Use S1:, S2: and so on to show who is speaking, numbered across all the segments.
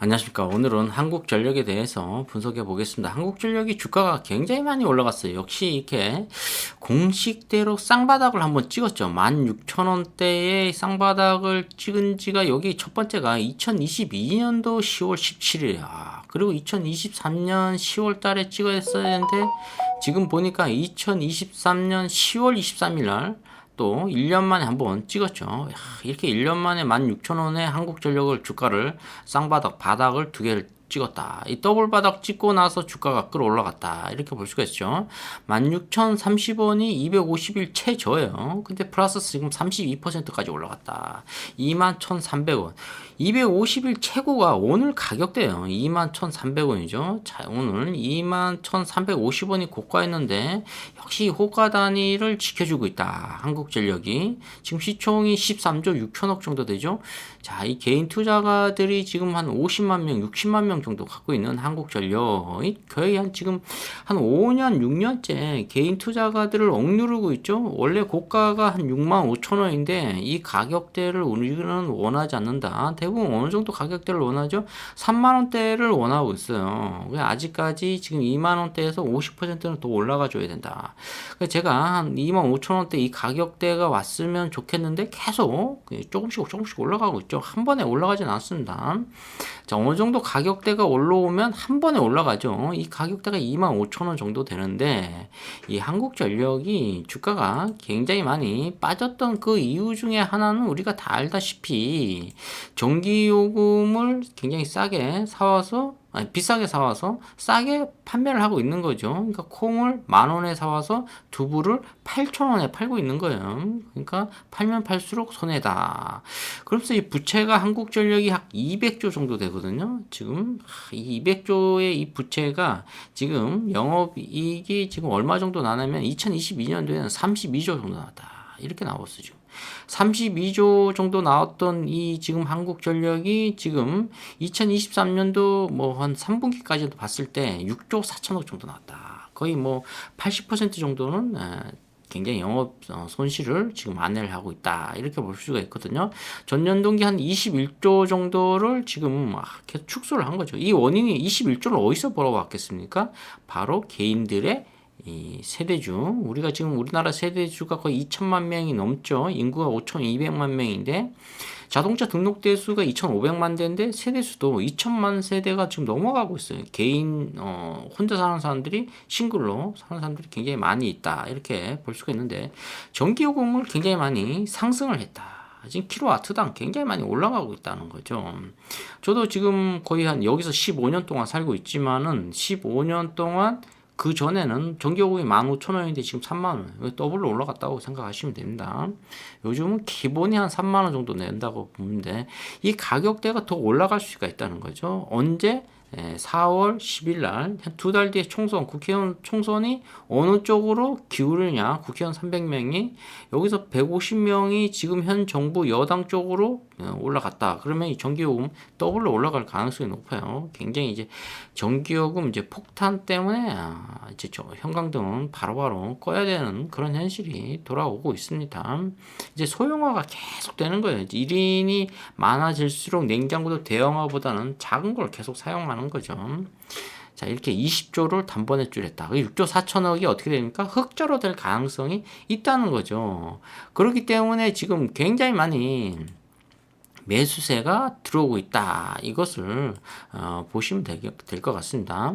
S1: 안녕하십니까. 오늘은 한국전력에 대해서 분석해 보겠습니다. 한국전력이 주가가 굉장히 많이 올라갔어요. 역시 이렇게 공식대로 쌍바닥을 한번 찍었죠. 16,000원대의 쌍바닥을 찍은 지가 여기 첫 번째가 2022년도 10월 17일이야. 그리고 2023년 10월 달에 찍어야 되는데 지금 보니까 2023년 10월 23일 날 또 1년 만에 한번 찍었죠. 야, 이렇게 1년 만에 16,000원에 한국전력을 주가를 쌍바닥 바닥을 두 개를 찍었다. 이 더블 바닥 찍고 나서 주가가 끌어올라갔다. 이렇게 볼 수가 있죠. 16,030원이 250일 최저예요. 근데 플러스 지금 32%까지 올라갔다. 21,300원. 250일 최고가 오늘 가격대예요. 21,300원이죠. 자, 오늘 21,350원이 고가였는데 역시 호가 단위를 지켜주고 있다. 한국전력이 지금 시총이 13조 6천억 정도 되죠. 자, 이 개인 투자가들이 지금 한 50만 명, 60만 명 정도 갖고 있는 한국전력이 거의 한 지금 한 5년, 6년째 개인 투자가들을 억누르고 있죠. 원래 고가가 한 6만 5천 원인데 이 가격대를 우리는 원하지 않는다. 대부분 어느 정도 가격대를 원하죠? 3만 원대를 원하고 있어요. 아직까지 지금 2만 원대에서 50%는 더 올라가 줘야 된다. 제가 한 2만 5천 원대 이 가격대가 왔으면 좋겠는데 계속 조금씩 조금씩 올라가고 있죠. 한 번에 올라가진 않습니다. 자, 어느 정도 가격대가 올라오면 한 번에 올라가죠. 이 가격대가 2만 5천 원 정도 되는데 이 한국전력이 주가가 굉장히 많이 빠졌던 그 이유 중에 하나는 우리가 다 알다시피 전기요금을 굉장히 싸게 사와서 아니, 비싸게 사와서 싸게 판매를 하고 있는 거죠. 그러니까 콩을 만 원에 사와서 두부를 8천 원에 팔고 있는 거예요. 그러니까 팔면 팔수록 손해다. 그러면서 이 부채가 한국전력이 약 200조 정도 되거든요. 지금 이 200조의 이 부채가 지금 영업이익이 지금 얼마 정도 나냐면 2022년도에는 32조 정도 나왔다. 이렇게 나왔어 지금. 32조 정도 나왔던 이 지금 한국전력이 지금 2023년도 뭐 한 3분기까지도 봤을 때 6조 4천억 정도 나왔다. 거의 뭐 80% 정도는 굉장히 영업 어, 손실을 지금 만회를 하고 있다. 이렇게 볼 수가 있거든요. 전년 동기 한 21조 정도를 지금 계속 축소를 한 거죠. 이 원인이 21조를 어디서 벌어왔겠습니까? 바로 개인들의 이 세대주 우리가 지금 우리나라 세대주가 거의 2천만 명이 넘죠. 인구가 5,200만 명인데 자동차 등록 대수가 2,500만 대인데 세대 수도 2천만 세대가 지금 넘어가고 있어요. 개인 어, 혼자 사는 사람들이 싱글로 사는 사람들이 굉장히 많이 있다. 이렇게 볼 수가 있는데 전기 요금을 굉장히 많이 상승을 했다. 지금 킬로와트당 굉장히 많이 올라가고 있다는 거죠. 저도 지금 거의 한 여기서 15년 동안 살고 있지만은 15년 동안 그 전에는 전기요금이 15,000원인데 지금 3만원. 더블로 올라갔다고 생각하시면 됩니다. 요즘은 기본이 한 3만원 정도 낸다고 보는데 이 가격대가 더 올라갈 수가 있다는 거죠. 언제? 4월 10일 날 두 달 뒤에 총선 국회의원 총선이 어느 쪽으로 기울느냐 국회의원 300명이 여기서 150명이 지금 현 정부 여당 쪽으로 올라갔다. 그러면 이 전기요금 더블로 올라갈 가능성이 높아요. 굉장히 이제 전기요금 이제 폭탄 때문에 아, 이제 저 형광등은 바로바로 꺼야 되는 그런 현실이 돌아오고 있습니다. 이제 소형화가 계속 되는 거예요. 1인이 많아질수록 냉장고도 대형화보다는 작은 걸 계속 사용하는 하는 거죠. 자, 이렇게 20조를 단번에 줄였다. 6조 4천억이 어떻게 됩니까? 흑자로 될 가능성이 있다는 거죠. 그렇기 때문에 지금 굉장히 많이 매수세가 들어오고 있다. 이것을 어, 보시면 될 것 같습니다.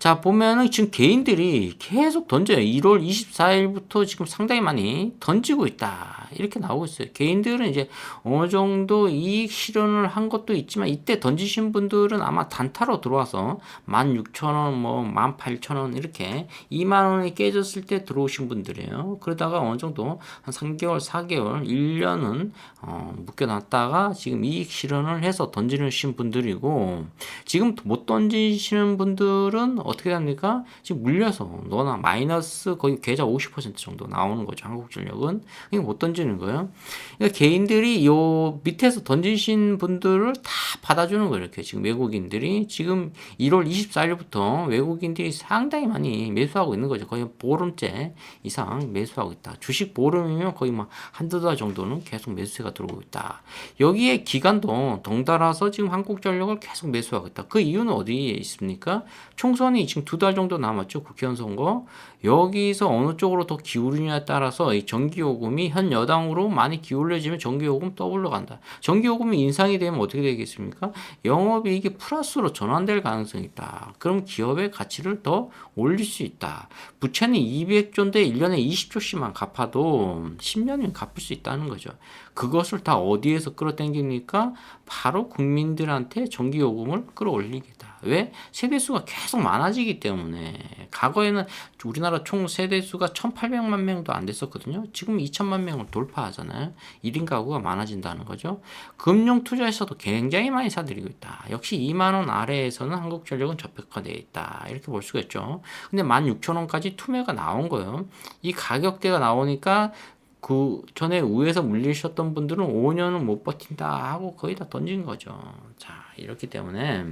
S1: 자, 보면은 지금 개인들이 계속 던져요. 1월 24일부터 지금 상당히 많이 던지고 있다. 이렇게 나오고 있어요. 개인들은 이제 어느 정도 이익 실현을 한 것도 있지만 이때 던지신 분들은 아마 단타로 들어와서 16,000원, 뭐 18,000원 이렇게 2만 원이 깨졌을 때 들어오신 분들이에요. 그러다가 어느 정도 한 3개월, 4개월, 1년은 어, 묶여놨다가 지금 이익 실현을 해서 던지신 분들이고 지금 못 던지시는 분들은 어떻게 됩니까? 지금 물려서 너나 마이너스 거의 계좌 50% 정도 나오는 거죠. 한국전력은 이게 못 던지는 거예요. 그러니까 개인들이 요 밑에서 던지신 분들을 다 받아주는 거예요. 이렇게 지금 외국인들이 지금 1월 24일부터 외국인들이 상당히 많이 매수하고 있는 거죠. 거의 보름째 이상 매수하고 있다. 주식 보름이면 거의 막 한두 달 정도는 계속 매수세가 들어오고 있다. 여기에 기간도 덩달아서 지금 한국전력을 계속 매수하고 있다. 그 이유는 어디에 있습니까? 총선이 지금 두 달 정도 남았죠. 국회의원 선거. 여기서 어느 쪽으로 더 기울이냐에 따라서 이 전기요금이 현 여당으로 많이 기울여지면 전기요금 더블로 간다. 전기요금이 인상이 되면 어떻게 되겠습니까? 영업이익이 플러스로 전환될 가능성이 있다. 그럼 기업의 가치를 더 올릴 수 있다. 부채는 200조인데 1년에 20조씩만 갚아도 10년이면 갚을 수 있다는 거죠. 그것을 다 어디에서 끌어당깁니까? 바로 국민들한테 전기요금을 끌어올리겠다. 왜? 세대수가 계속 많아지기 때문에 과거에는 우리나라 총 세대수가 1,800만 명도 안 됐었거든요. 지금 2천만 명을 돌파하잖아요. 1인 가구가 많아진다는 거죠. 금융 투자에서도 굉장히 많이 사들이고 있다. 역시 2만 원 아래에서는 한국전력은 저평가되어 있다. 이렇게 볼 수가 있죠. 근데 16,000원까지 투매가 나온 거예요. 이 가격대가 나오니까 그 전에 위에서 물리셨던 분들은 5년은 못 버틴다 하고 거의 다 던진 거죠. 자, 이렇기 때문에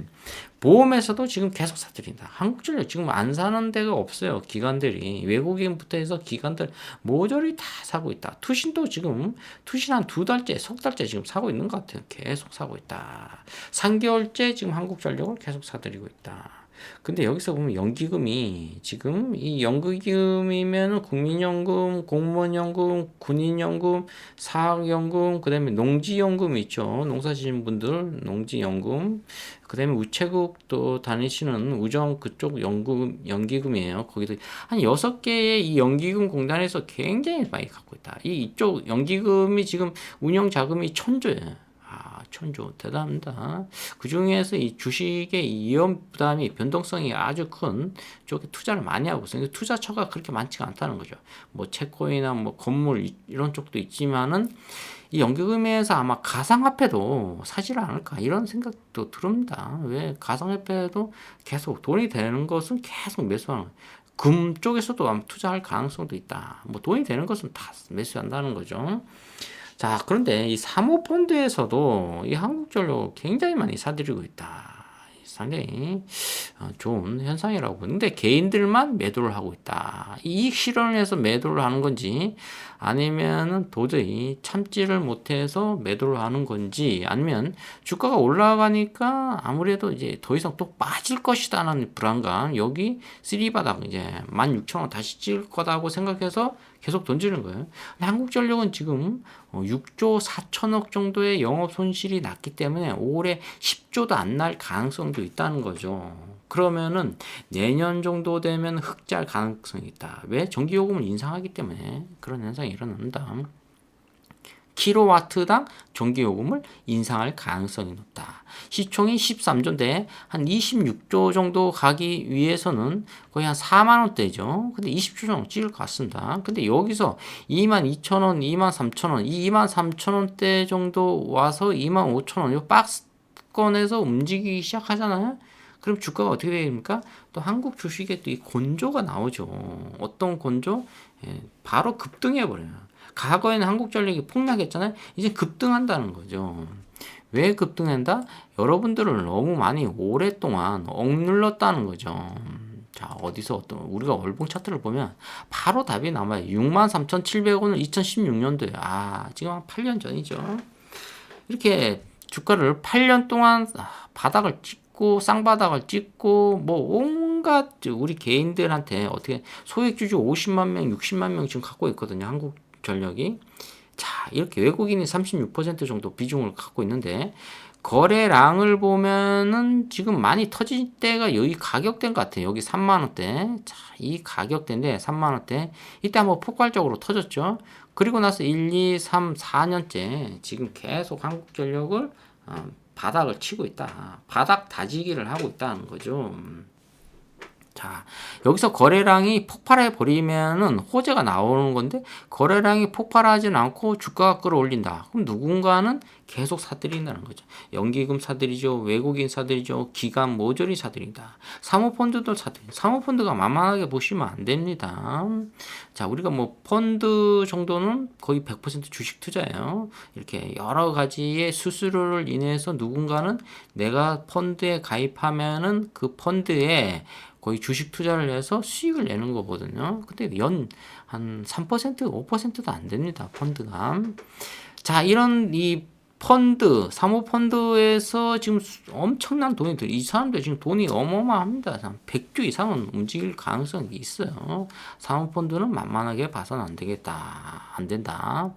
S1: 보험에서도 지금 계속 사들인다. 한국전력 지금 안 사는 데가 없어요. 기관들이 외국인부터 해서 기관들 모조리 다 사고 있다. 투신도 지금 투신 한 두 달째, 석 달째 지금 사고 있는 것 같아요. 계속 사고 있다. 3개월째 지금 한국전력을 계속 사들이고 있다. 근데 여기서 보면 연기금이 지금 이 연기금이면 국민연금, 공무원연금, 군인연금, 사학연금, 그 다음에 농지연금 있죠. 농사 지신 분들 농지연금, 그 다음에 우체국 또 다니시는 우정 그쪽 연금 연기금이에요. 거기도 한 여섯 개의 이 연기금 공단에서 굉장히 많이 갖고 있다. 이 이쪽 연기금이 지금 운영 자금이 천조예요. 천조 대단합니다. 그 중에서 이 주식의 이연 부담이 변동성이 아주 큰 쪽에 투자를 많이 하고 있어요. 투자처가 그렇게 많지가 않다는 거죠. 뭐 채권이나 뭐 건물 이런 쪽도 있지만은 이 연기금에서 아마 가상화폐도 사질 않을까 이런 생각도 듭니다. 왜 가상화폐도 계속 돈이 되는 것은 계속 매수하는. 금 쪽에서도 투자할 가능성도 있다. 뭐 돈이 되는 것은 다 매수한다는 거죠. 자, 그런데 이 사모펀드에서도 이 한국전력 굉장히 많이 사들이고 있다. 상당히 어, 좋은 현상이라고 보는데 개인들만 매도를 하고 있다. 이익 실현을 해서 매도를 하는 건지 아니면은 도저히 참지를 못해서 매도를 하는 건지 아니면 주가가 올라가니까 아무래도 이제 더 이상 또 빠질 것이다 라는 불안감 여기 쓰리바닥 이제 16,000원 다시 찍을 거다고 생각해서 계속 던지는 거예요. 한국전력은 지금 6조 어, 4천억 정도의 영업 손실이 났기 때문에 올해 10조도 안 날 가능성도 있다는 거죠. 그러면은 내년 정도 되면 흑자할 가능성이 있다. 왜? 전기요금을 인상하기 때문에 그런 현상이 일어난다. 킬로와트당 전기 요금을 인상할 가능성이 높다. 시총이 13조인데 한 26조 정도 가기 위해서는 거의 한 4만 원대죠. 근데 20조 정도 찍을 것 같습니다. 근데 여기서 2만 2천 원, 2만 3천 원, 이 2만 3천 원대 정도 와서 2만 5천 원, 이 박스권에서 움직이기 시작하잖아요. 그럼 주가가 어떻게 됩니까? 또 한국 주식에 또 이 곤조가 나오죠. 어떤 곤조? 예, 바로 급등해 버려요. 과거에는 한국전력이 폭락했잖아요. 이제 급등한다는 거죠. 왜 급등한다? 여러분들을 너무 많이 오랫동안 억눌렀다는 거죠. 자, 어디서 어떤, 우리가 월봉 차트를 보면 바로 답이 남아요. 63,700원을 2016년도에. 아, 지금 한 8년 전이죠. 이렇게 주가를 8년 동안 바닥을 찍고, 쌍바닥을 찍고, 뭐, 온갖 우리 개인들한테 어떻게 소액주주 50만 명, 60만 명 지금 갖고 있거든요. 한국 전력이. 자, 이렇게 외국인이 36% 정도 비중을 갖고 있는데, 거래량을 보면은 지금 많이 터질 때가 여기 가격대인 것 같아요. 여기 3만원대. 자, 이 가격대인데 3만원대. 이때 한번 폭발적으로 터졌죠. 그리고 나서 1, 2, 3, 4년째 지금 계속 한국전력을 어, 바닥을 치고 있다. 바닥 다지기를 하고 있다는 거죠. 자, 여기서 거래량이 폭발해 버리면은 호재가 나오는 건데 거래량이 폭발하진 않고 주가가 끌어올린다. 그럼 누군가는 계속 사들인다는 거죠. 연기금 사들이죠. 외국인 사들이죠. 기관 모조리 사들인다. 사모펀드도 사들. 사모펀드가 만만하게 보시면 안 됩니다. 자, 우리가 뭐 펀드 정도는 거의 100% 주식 투자예요. 이렇게 여러 가지의 수수료를 인해서 누군가는 내가 펀드에 가입하면은 그 펀드에 거의 주식 투자를 해서 수익을 내는 거거든요. 근데 연 한 3%, 5%도 안 됩니다. 펀드가. 자, 이런 이 펀드, 사모펀드에서 지금 수- 엄청난 돈이 들, 이 사람들 지금 돈이 어마어마합니다. 한 100조 이상은 움직일 가능성이 있어요. 사모펀드는 만만하게 봐서는 안 되겠다. 안 된다.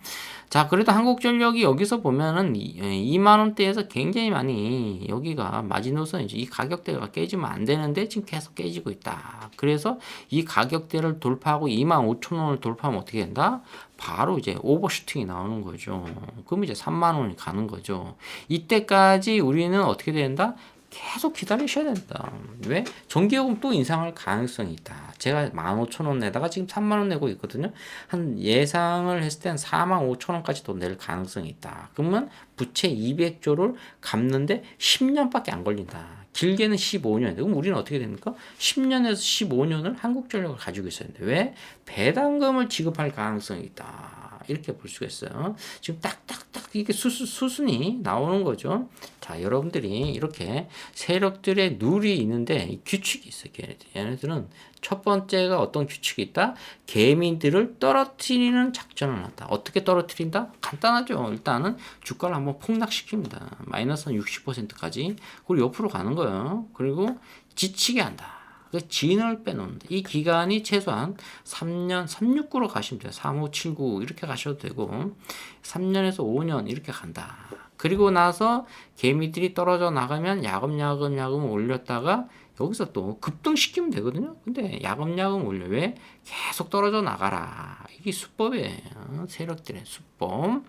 S1: 자, 그래도 한국전력이 여기서 보면은 2만 원대에서 굉장히 많이 여기가 마지노선이죠. 이 가격대가 깨지면 안 되는데 지금 계속 깨지고 있다. 그래서 이 가격대를 돌파하고 2만 5천 원을 돌파하면 어떻게 된다? 바로 이제 오버슈팅이 나오는 거죠. 그럼 이제 3만 원이 가는 거죠. 이때까지 우리는 어떻게 된다? 계속 기다리셔야 된다. 왜? 전기요금 또 인상할 가능성이 있다. 제가 15,000원 내다가 지금 3만 원 내고 있거든요. 한 예상을 했을 때한 4만 5천 원까지도 낼 가능성이 있다. 그러면 부채 200조를 갚는데 10년밖에 안 걸린다. 길게는 15년. 그럼 우리는 어떻게 됩니까? 10년에서 15년을 한국전력을 가지고 있어야 되는데 왜? 배당금을 지급할 가능성이 있다. 이렇게 볼 수가 있어요. 지금 딱딱딱 이게 수수, 수순이 나오는 거죠. 자, 여러분들이 이렇게 세력들의 룰이 있는데 이 규칙이 있어요. 걔네들. 얘네들은 첫 번째가 어떤 규칙이 있다? 개미들을 떨어뜨리는 작전을 한다. 어떻게 떨어뜨린다? 간단하죠. 일단은 주가를 한번 폭락시킵니다. 마이너스 한 60%까지. 그리고 옆으로 가는 거예요. 그리고 지치게 한다. 그 진을 빼놓는다. 이 기간이 최소한 3년, 369로 가시면 돼요. 3579 이렇게 가셔도 되고 3년에서 5년 이렇게 간다. 그리고 나서 개미들이 떨어져 나가면 야금야금 야금 올렸다가 여기서 또 급등시키면 되거든요. 근데 야금야금 올려 왜 계속 떨어져 나가라. 이게 수법이에요. 세력들의 수법.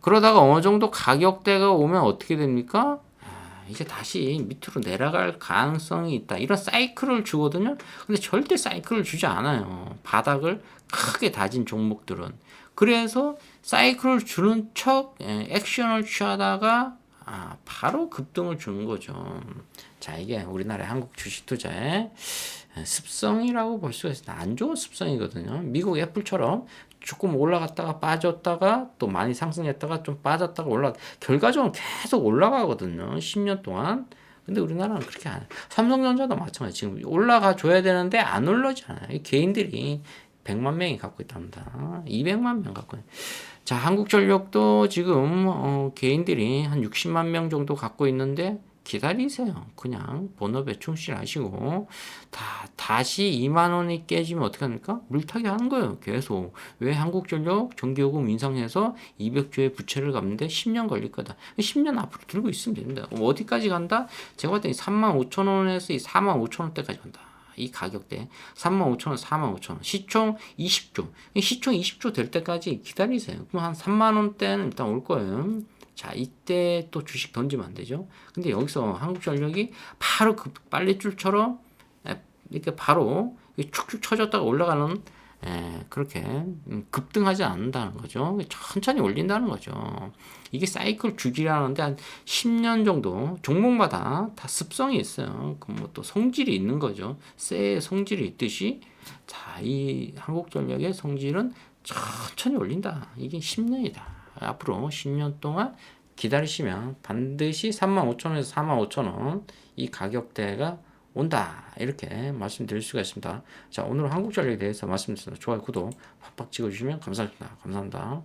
S1: 그러다가 어느 정도 가격대가 오면 어떻게 됩니까? 아, 이제 다시 밑으로 내려갈 가능성이 있다. 이런 사이클을 주거든요. 근데 절대 사이클을 주지 않아요. 바닥을 크게 다진 종목들은. 그래서 사이클을 주는 척 예, 액션을 취하다가 아, 바로 급등을 주는 거죠. 자, 이게 우리나라의 한국 주식 투자의 습성이라고 볼 수가 있습니다. 안 좋은 습성이거든요. 미국 애플처럼 조금 올라갔다가 빠졌다가 또 많이 상승했다가 좀 빠졌다가 올라 결과적으로 계속 올라가거든요. 10년 동안. 근데 우리나라는 그렇게 안 해요. 삼성전자도 마찬가지. 지금 올라가 줘야 되는데 안 올라잖아요. 이 개인들이 100만 명이 갖고 있답니다. 200만 명 갖고. 자, 한국전력도 지금 어, 개인들이 한 60만 명 정도 갖고 있는데 기다리세요. 그냥 본업에 충실하시고 다 다시 2만 원이 깨지면 어떻게 합니까? 물타기 하는 거예요. 계속 왜 한국전력 전기요금 인상해서 200조의 부채를 갚는데 10년 걸릴 거다. 10년 앞으로 들고 있으면 됩니다. 어디까지 간다? 제가 봤더니 3만 5천 원에서 이 4만 5천 원대까지 간다. 이 가격대 3만 5천 원, 4만 5천 원, 시총 20조, 시총 20조 될 때까지 기다리세요. 그럼 한 3만 원대는 일단 올 거예요. 자, 이때 또 주식 던지면 안 되죠. 근데 여기서 한국전력이 바로 그 빨래줄처럼 에, 이렇게 바로 축축 쳐졌다가 올라가는 에, 그렇게 음, 급등하지 않는다는 거죠. 천천히 올린다는 거죠. 이게 사이클 주기라는데 한 10년 정도 종목마다 다 습성이 있어요. 그뭐또 성질이 있는 거죠. 쇠의 성질이 있듯이 자, 이 한국전력의 성질은 천천히 올린다. 이게 10년이다. 앞으로 10년 동안 기다리시면 반드시 35,000원에서 45,000원 이 가격대가 온다. 이렇게 말씀드릴 수가 있습니다. 자, 오늘 한국 전력에 대해서 말씀드렸습니다. 좋아요, 구독, 팍팍 찍어주시면 감사합니다. 감사합니다.